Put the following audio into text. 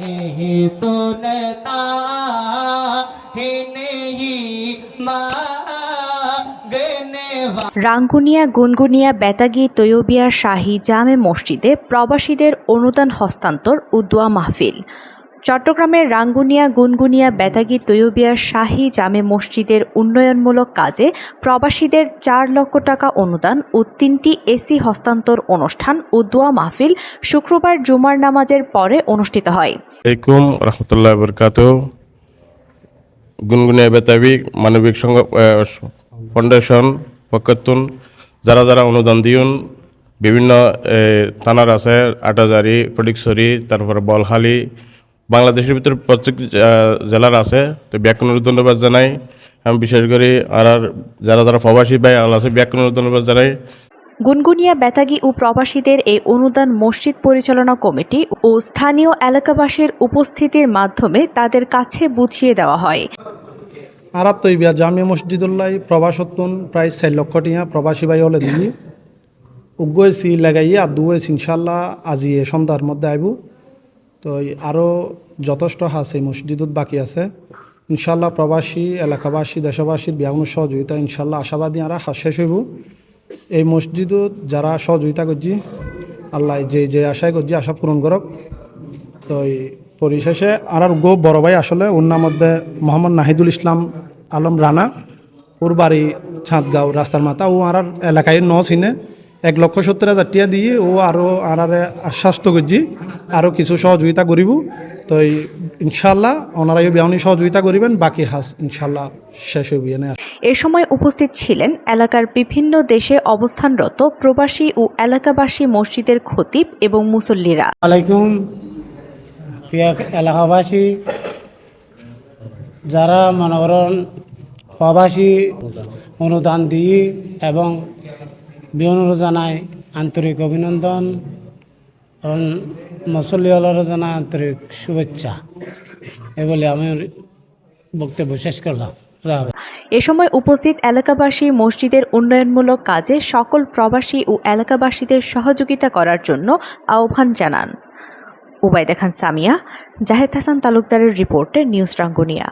नहीं सुनता ही नहीं मांगने वाला রাঙ্গুনিয়া গুনগুনিয়া বেতাগি তৈয়বিয়া শাহী জামে মসজিদে প্রবাসীদের অনুদান হস্তান্তর ও দোয়া মাহফিল চট্টগ্রামের রাঙ্গুনিয়া, গুনগুনিয়া, বেতাগি, তৈয়বিয়া, শাহী জামে মসজিদের উন্নয়নমূলক কাজে প্রবাসীদের চার লক্ষ টাকা অনুদান ও তিনটি এসি হস্তান্তর অনুষ্ঠান ও দোয়া মাহফিল শুক্রবার জুমার নামাজের পরে অনুষ্ঠিত হয়। বরকাত গুনগুনিয়া বেতাবি মানবিক সংঘ ফাউন্ডেশন যারা যারা অনুদান দিউন, বিভিন্ন থানার আছে, আটাজারি, ফটিকছড়ি, তারপরে বলহালি বাংলাদেশের ভিতরে প্রত্যেক জেলার আছে। তো ব্যাকুণের ধন্যবাদ জানাই। আমি বিশেষ করে আর আর যারা যারা প্রবাসী ভাই আল আছে ব্যাকুণের ধন্যবাদ জানাই। গুনগুনিয়া বেতাগি ও প্রবাসীদের এই অনুদান মসজিদ পরিচালনা কমিটি ও স্থানীয় এলাকাবাসীর উপস্থিতির মাধ্যমে তাদের কাছে বুঝিয়ে দেওয়া হয়। আরাত তৈবিয়া জামিয়া মসজিদুল্লাহ প্রবাসত্তন প্রায় চার লক্ষ টিয়া প্রবাসী ভাই হলে দিই উগ্গয়েছি লাগাইয়ে আর দুয়েছি ইনশাল্লাহ আজি এ সন্ধ্যার মধ্যে আইব। তো আরও যথেষ্ট আছে এই মসজিদত বাকি আছে। ইনশাল্লাহ প্রবাসী, এলাকাবাসী, দেশবাসীর ব্যাপন সহযোগিতা ইনশাল্লাহ আশাবাদী আর শেষ হইব। এই মসজিদত যারা সহযোগিতা করছি, আল্লাহ যে যে আশায় করছি আশা পূরণ করক। তো এই পরিশেষে আর গো বড় ভাই আসলে নাম মধ্যে মোহাম্মদ নাহিদুল ইসলাম আলম রানা। ওর বাড়ি ছাঁদগাঁও, রাস্তার মাথা। ও আর এলাকায় ন চিনে এক লক্ষ সত্তর হাজার টিয়া দিয়ে ও আরও আর আর আশ্বাস্ত করছি। আরও কিছু সহযোগিতা করিব। তো এই ইনশাল্লাহ ওনারা এই বেউনি সহযোগিতা করিবেন বাকি হাস ইনশাল্লাহ শেষ হইব এ সময় উপস্থিত ছিলেন এলাকার বিভিন্ন দেশে অবস্থানরত প্রবাসী ও এলাকাবাসী মসজিদের খতিব এবং মুসল্লিরা। আলাইকুম প্রিয় এলাকাবাসী যারা মনে করেন প্রবাসী অনুদান দিয়ে এবং বিহনুর জানায় আন্তরিক অভিনন্দন। এবং মুসল্লিওয়ালারও জানায় আন্তরিক শুভেচ্ছা। এ বলে আমি বক্তব্য শেষ করলাম এ সময় উপস্থিত এলাকাবাসী মসজিদের উন্নয়নমূলক কাজে সকল প্রবাসী ও এলাকাবাসীদের সহযোগিতা করার জন্য আহ্বান জানান। উবাইদা খান সামিয়া, জাহেদ হাসান তালুকদারের রিপোর্টে নিউজ রাঙ্গুনিয়া।